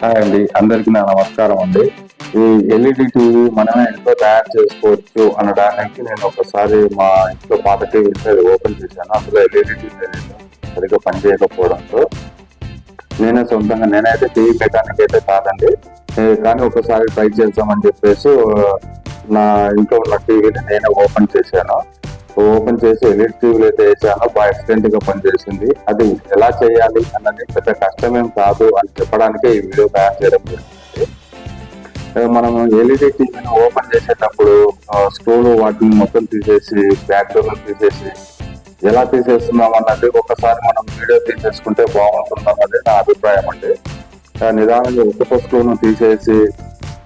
Hi అండి. అందరికి నా నమస్కారం అండి. ఈ ఎల్ఈడి టీవీ మనమే ఇంట్లో తయారు చేసుకోవచ్చు అనడానికి నేను ఒకసారి మా ఇంట్లో పాత టీవీ అది ఓపెన్ చేశాను. అందులో ఎల్ఈడి టీవీ సరిగ్గా పనిచేయకపోవడంతో నేనే సొంతంగా నేనైతే టీవీ మెకానిక్ అయితే కాదండి. కానీ ఒకసారి ట్రై చేద్దామని చెప్పేసి నా ఇంట్లో ఉన్న టీవీని నేనే ఓపెన్ చేశాను. ఓపెన్ చేసి ఎలిట్ టీవీలు అయితే చాలా బాగా ఎక్సలెంట్గా పనిచేసింది. అది ఎలా చేయాలి అన్నది పెద్ద కష్టమేం కాదు అని చెప్పడానికే ఈ వీడియో తయారు చేయడం జరిగింది. మనం ఎల్ఈడి టీవీని ఓపెన్ చేసేటప్పుడు స్క్రూలు వాటిని మొత్తం తీసేసి బ్యాక్గ్రౌండ్ తీసేసి ఎలా తీసేస్తున్నాం అన్నది ఒకసారి మనం వీడియో తీసేసుకుంటే బాగుంటుంది అన్నది నా అభిప్రాయం అండి. నిదానంగా ఒక్కొక్క స్క్రూను తీసేసి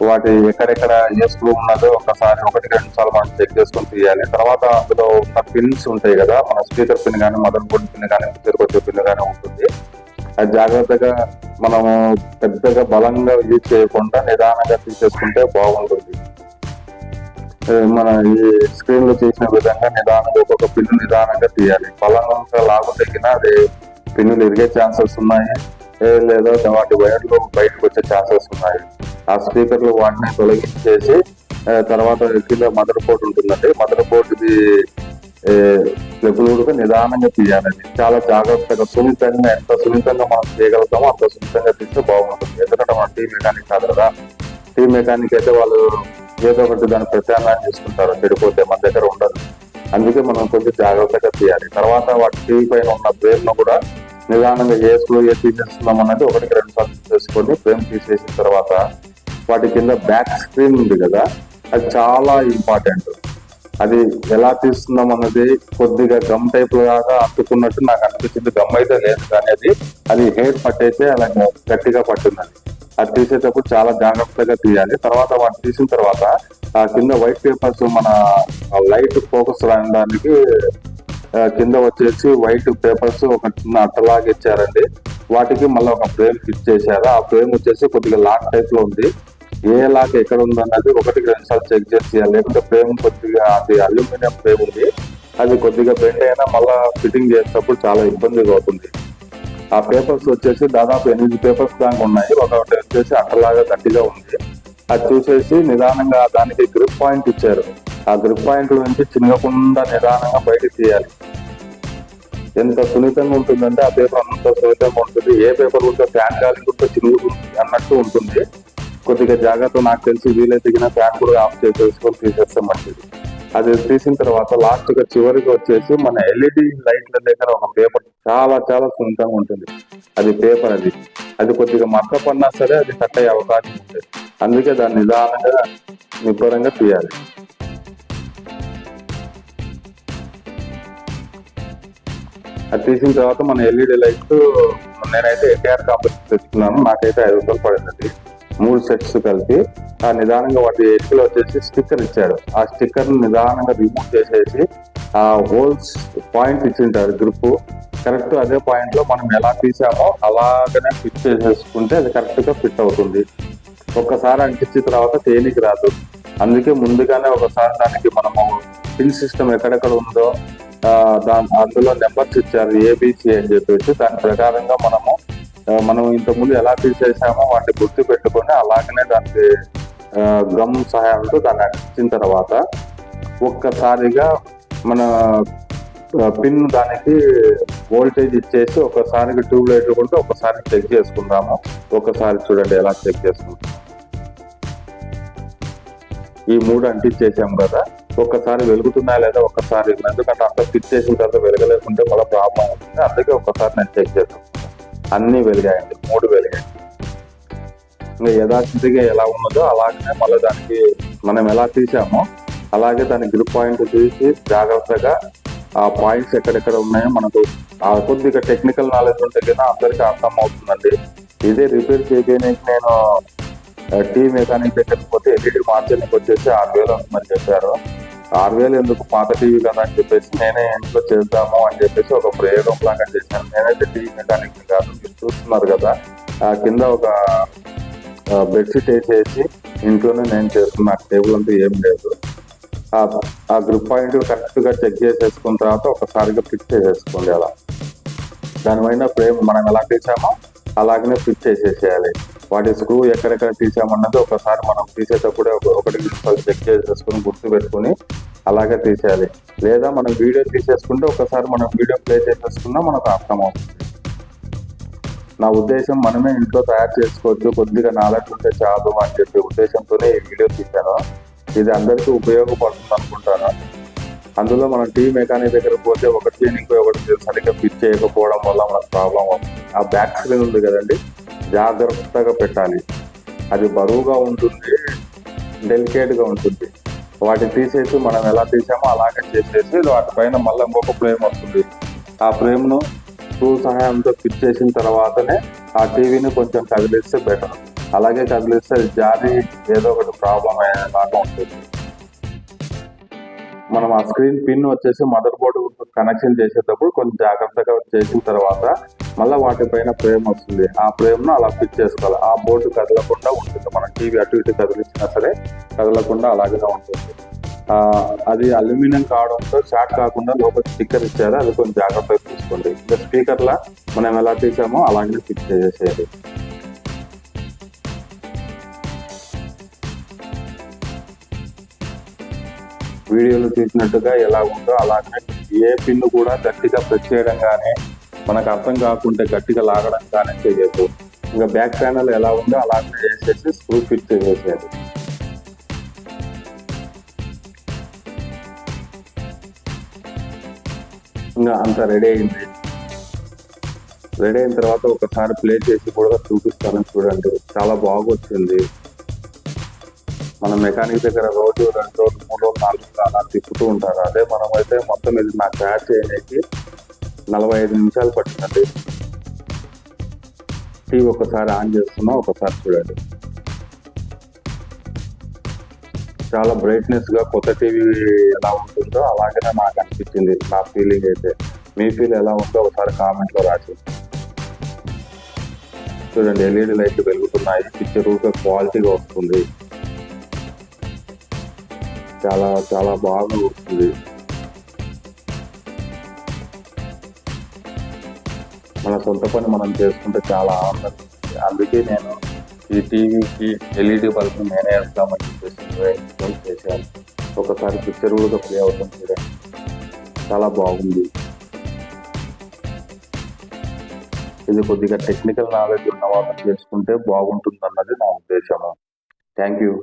వాటి ఎక్కడెక్కడ ఏ స్క్రూ ఉన్నదో ఒకసారి ఒకటి రెండు సార్లు మనం చెక్ చేసుకొని తీయాలి. తర్వాత అందులో ఉన్న పిన్స్ ఉంటాయి కదా మన స్పీకర్ పిన్ కానీ మదర్ బోర్డ్ పిన్ కానీ తిరిగొచ్చే పిన్ కానీ ఉంటుంది. అది జాగ్రత్తగా మనము పెద్దగా బలంగా యూజ్ చేయకుండా నిదానంగా తీసేసుకుంటే బాగుంటుంది. మన ఈ స్క్రీన్లో చేసిన విధంగా నిదానంగా ఒక్కొక్క పిన్ను నిదానంగా తీయాలి. బలంగా లాగు తగ్గిన అది పిన్నులు ఇరిగే ఛాన్సెస్ ఉన్నాయి. లేదా వాటి వైర్లు బయటకు వచ్చే ఛాన్సెస్ ఉన్నాయి. ఆ స్పీకర్లు వాటిని తొలగించేసి తర్వాత కింద మదర్ బోర్డు ఉంటుందండి. మదర్ బోర్డుది ప్లగులుగా నిదానంగా తీయాలండి చాలా జాగ్రత్తగా సున్నితంగా ఎంత సున్నితంగా మనం చేయగలుగుతామో అంత సున్నితంగా తీస్తే బాగుంటుంది. ఎందుకంటే మన టీ మెకానిక్ కాదు కదా. టీ మెకానిక్ అయితే వాళ్ళు ఏదో ఒకటి దాన్ని ప్రత్యామ్నాయం చేసుకుంటారు. చెడిపోతే మన దగ్గర ఉండదు. అందుకే మనం కొంచెం జాగ్రత్తగా తీయాలి. తర్వాత వాటి టీవీ పైన ఉన్న ఫ్రేమ్ను కూడా నిదానంగా ఏ స్లో ఏ తీసేస్తున్నాం అన్నది ఒకటికి రెండు సార్లు చేసుకొని ఫ్రేమ్ తీసేసిన తర్వాత వాటి కింద బ్యాక్ స్క్రీన్ ఉంది కదా అది చాలా ఇంపార్టెంట్. అది ఎలా తీస్తున్నాం అన్నది కొద్దిగా గమ్ టైప్ లాగా అతుకున్నట్టు నాకు అనిపించింది. గమ్ అయితే లేదు కానీ అది అది హెయిర్ పట్టయితే అలా గట్టిగా పట్టింది అది తీసేటప్పుడు చాలా జాగ్రత్తగా తీయాలి. తర్వాత వాటి తీసిన తర్వాత ఆ కింద వైట్ పేపర్స్ మన లైట్ ఫోకస్ రాయడానికి కింద వచ్చేసి వైట్ పేపర్స్ ఒక చిన్న అట్టలాగా ఇచ్చారండి. వాటికి మళ్ళీ ఒక ఫ్రేమ్ ఫిట్ చేశారు. ఆ ఫ్రేమ్ వచ్చేసి కొద్దిగా లాక్ టైప్లో ఉంది. ఏ లాక్ ఎక్కడ ఉందన్నది ఒకటికి రెండు సార్లు చెక్ చేసి లేకుంటే ఫ్రేమ్ కొద్దిగా అది అల్యూమినియం ఫ్రేమ్ ఉంది. అది కొద్దిగా బెండ్ అయినా మళ్ళీ ఫిట్టింగ్ చేసేటప్పుడు చాలా ఇబ్బందిగా అవుతుంది. ఆ పేపర్స్ వచ్చేసి దాదాపు ఎనిమిది పేపర్స్ దాకా ఉన్నాయి. ఒకటి వచ్చేసి అట్టలాగా గట్టిగా ఉంది. అది చూసేసి నిదానంగా దానికి గ్రిప్ పాయింట్ ఇచ్చారు. ఆ గ్రిప్ పాయింట్ నుంచి చిన్నకుండా నిదానంగా బయటకు తీయాలి. ఎంత సున్నితంగా ఉంటుందంటే ఆ పేపర్ అంత సున్నితంగా ఉంటుంది. ఏ పేపర్ ఉంటే ఫ్యాన్ గాలి ఉంటే చిరుగుతుంది అన్నట్టు ఉంటుంది. కొద్దిగా జాగ్రత్త నాకు తెలిసి వీలైతే దిగిన ఫ్యాన్ కూడా ఆఫ్ చేసేసుకొని తీసేస్తే మంచిది. అది తీసిన తర్వాత లాస్ట్గా చివరికి వచ్చేసి మన ఎల్ఈడి లైట్ల దగ్గర ఒక పేపర్ చాలా చాలా సున్నితంగా ఉంటుంది. అది పేపర్ అది. అది కొద్దిగా మక్క పడినా సరే అది కట్ అయ్యే అవకాశం ఉంటుంది. అందుకే దాన్ని నిదానంగా నిబ్బరంగా తీయాలి. అది తీసిన తర్వాత మన ఎల్ఈడి లైట్ నేనైతే ఎన్టీఆర్ కంపెనీ తెచ్చుకున్నాను. నాకైతే ఐదు రూపాయలు పడింది మూడు సెట్స్ కలిపి ఆ నిదానంగా వాటి ఎడ్జ్లో వచ్చేసి స్టిక్కర్ ఇచ్చాడు. ఆ స్టిక్కర్ నిదానంగా రిమూవ్ చేసేసి ఆ హోల్స్ పాయింట్ ఇచ్చింటారు గ్రిప్ కరెక్ట్ అదే పాయింట్లో మనం ఎలా తీసామో అలాగనే ఫిట్ చేసేసుకుంటే అది కరెక్ట్గా ఫిట్ అవుతుంది. ఒక్కసారి అంటించిన తర్వాత తేలికి రాదు. అందుకే ముందుగానే ఒకసారి దానికి మనము పిన్ సిస్టమ్ ఎక్కడెక్కడ ఉందో దాని అందులో నెంబర్స్ ఇచ్చారు ఏబిసి అని చెప్పేసి దాని ప్రకారంగా మనము మనం ఇంతకుముందు ఎలా తీసేసామో వాటిని గుర్తు పెట్టుకొని అలాగనే దానికి గమ్ సహాయంతో దాన్ని అంటించిన తర్వాత ఒక్కసారిగా మన పిన్ దానికి వోల్టేజ్ ఇచ్చేసి ఒకసారికి ట్యూబ్ లైట్ కూడా ఒకసారి చెక్ చేసుకుందాము. ఒకసారి చూడండి ఎలా చెక్ చేసుకుంటాం ఈ మూడు అంటించేసాం కదా. ఒక్కసారి వెలుగుతున్నా లేదా ఒక్కసారి ఎందుకంటే అంత ఫిట్ చేసిన తర్వాత వెలగలేకుంటే మళ్ళీ ప్రాబ్లం అవుతుంది. అందుకే ఒక్కసారి నేను చెక్ చేస్తాను అన్నీ వెలిగాయండి మూడు వెలిగాయి. ఇంకా యథాస్థితిగా ఎలా ఉన్నదో అలాగనే మళ్ళీ దానికి మనం ఎలా తీసామో అలాగే దాని గ్రిప్ పాయింట్ తీసి జాగ్రత్తగా ఆ పాయింట్స్ ఎక్కడెక్కడ ఉన్నాయో మనకు ఆ కొద్దిగా టెక్నికల్ నాలెడ్జ్ ఉంటే కదా అందరికీ అర్థం అవుతుందండి ఇదే రిపేర్ చేయడానికి నేను టీ మెకానిక్ దగ్గరికి పోతే ఎల్ఈడి మార్చడానికి వచ్చేసి ఆరు వేలు అవుతుందని చెప్పారు ఆరు వేలు ఎందుకు పాత టీవీ కదా అని చెప్పేసి నేనే ఇంట్లో చేద్దాము అని చెప్పేసి ఒక ప్రయోగం లాగా చేశాను. నేనైతే టీవీ మెకానిక్ కాదు మీరు చూస్తున్నారు కదా. ఆ కింద ఒక బెడ్షీట్ వేసేసి ఇంట్లోనే నేను చేస్తున్నా. టేబుల్ అంతా ఏం లేదు. ఆ- ఆ గ్రిప్ పాయింట్ కరెక్ట్గా చెక్ చేసేసుకున్న తర్వాత ఒకసారిగా ఫిట్ చేసేసుకోండి అలా. దానిపైన ఫ్రేమ్ మనం ఎలా తీసామో అలాగనే ఫిట్ చేసేసేయాలి. వాటి స్క్రూ ఎక్కడెక్కడ తీసామన్నది ఒకసారి మనం తీసేటప్పుడే ఒకటి చెక్ చేసేసుకుని గుర్తు పెట్టుకుని అలాగే తీసేయాలి. లేదా మనం వీడియో తీసేసుకుంటే ఒకసారి మనం వీడియో ప్లే చేసేసుకున్నా మనకు అర్థమవుతుంది. నా ఉద్దేశం మనమే ఇంట్లో తయారు చేసుకోవచ్చు కొద్దిగా నాలెడ్జ్ ఉంటే చాలు అని చెప్పి ఉద్దేశంతోనే ఈ వీడియో తీశాను. ఇది అందరికీ ఉపయోగపడుతుంది అనుకుంటాను. అందులో మనం టీ మెకానిక్ దగ్గర పోతే ఒకటి క్లీనింగ్ ఒకటి సరిగ్గా ఫిట్ చేయకపోవడం వల్ల మనకు ప్రాబ్లం అవుతుంది. ఆ బ్యాక్ స్క్రీన్ ఉంది కదండి? జాగ్రత్తగా పెట్టాలి. అది బరువుగా ఉంటుంది డెలికేట్గా ఉంటుంది. వాటిని తీసేసి మనం ఎలా తీసామో అలాగే చేసేసి వాటిపైన మళ్ళీ ఇంకొక ఫ్రేమ్ వస్తుంది. ఆ ఫ్రేమ్ను స్క్రూ సహాయంతో ఫిట్ చేసిన తర్వాతనే ఆ టీవీని కొంచెం కదిలిస్తే బెటర్ అలాగే కదిలిస్తే అది ఏదో ఒకటి ప్రాబ్లం అయ్యేలాగా ఉంటుంది. మనం ఆ స్క్రీన్ పిన్ వచ్చేసి మదర్ బోర్డు కనెక్షన్ చేసేటప్పుడు కొంచెం జాగ్రత్తగా చేసిన తర్వాత మళ్ళీ వాటిపైన ఫ్రేమ్ వస్తుంది. ఆ ఫ్రేమ్ను అలా ఫిట్ చేసుకోవాలి. ఆ బోర్డు కదలకుండా ఉంటుంది. మనం టీవీ అటు ఇటు కదిలించినా సరే కదలకుండా అలాగే ఉంటుంది. అది అల్యూమినియం కావడంతో షార్ట్ కాకుండా లోపల స్టిక్కర్ ఇచ్చారు. అది కొంచెం జాగ్రత్తగా తీసుకోండి ఇంకా స్పీకర్లా మనం ఎలా తీసామో అలాగే ఫిక్స్ చేసేయాలి వీడియోలో చూసినట్టుగా ఎలా ఉందో అలాగే ఏ పిన్ను కూడా గట్టిగా ప్రెస్ చేయడం కానీ మనకు అర్థం కాకుంటే గట్టిగా లాగడం కానీ చేయొద్దు. ఇంకా బ్యాక్ ప్యానల్ ఎలా ఉందో అలాగే వేసేసి స్క్రూ ఫిట్ చేసేసేది ఇంకా అంత రెడీ అయింది. రెడీ అయిన తర్వాత ఒకసారి ప్లే చేసి కూడా చూపిస్తాను చూడండి. చాలా బాగా వచ్చింది మన మెకానిక్ దగ్గర రోజు రెండు రోజులు మూడు రోజులు నాలుగు రోజులు అలా తిప్పుతూ ఉంటారు. అదే మనం అయితే మొత్తం ఇది నాకు తయారు చేయడానికి నలభై ఐదు నిమిషాలు పట్టిందండి. టీవీ ఒకసారి ఆన్ చేస్తున్నా ఒకసారి చూడండి. చాలా బ్రైట్నెస్గా కొత్త టీవీ ఎలా ఉంటుందో అలాగనే నాకు అనిపించింది. నా ఫీలింగ్ అయితే. మీ ఫీల్ ఎలా ఉందో ఒకసారి కామెంట్లో రాసి. చూడండి ఎల్ఈడి లైట్లు వెలుగుతున్నాయి. పిక్చర్ క్వాలిటీగా వస్తుంది. చాలా చాలా బాగా వస్తుంది. మన సొంత పని మనం చేసుకుంటే చాలా ఆనందం అందుకే నేను ఈ టీవీకి ఎల్ఈడి బల్బ్ నేనే వేస్తామని చెప్పేసి చేశాను ఒకసారి పిక్చర్ కూడా ప్లే అవుతుంది చూడండి. చాలా బాగుంది. ఇది కొద్దిగా టెక్నికల్ నాలెడ్జ్ ఉన్న వాళ్ళని చేసుకుంటే బాగుంటుంది అన్నది నా ఉద్దేశము. Thank you.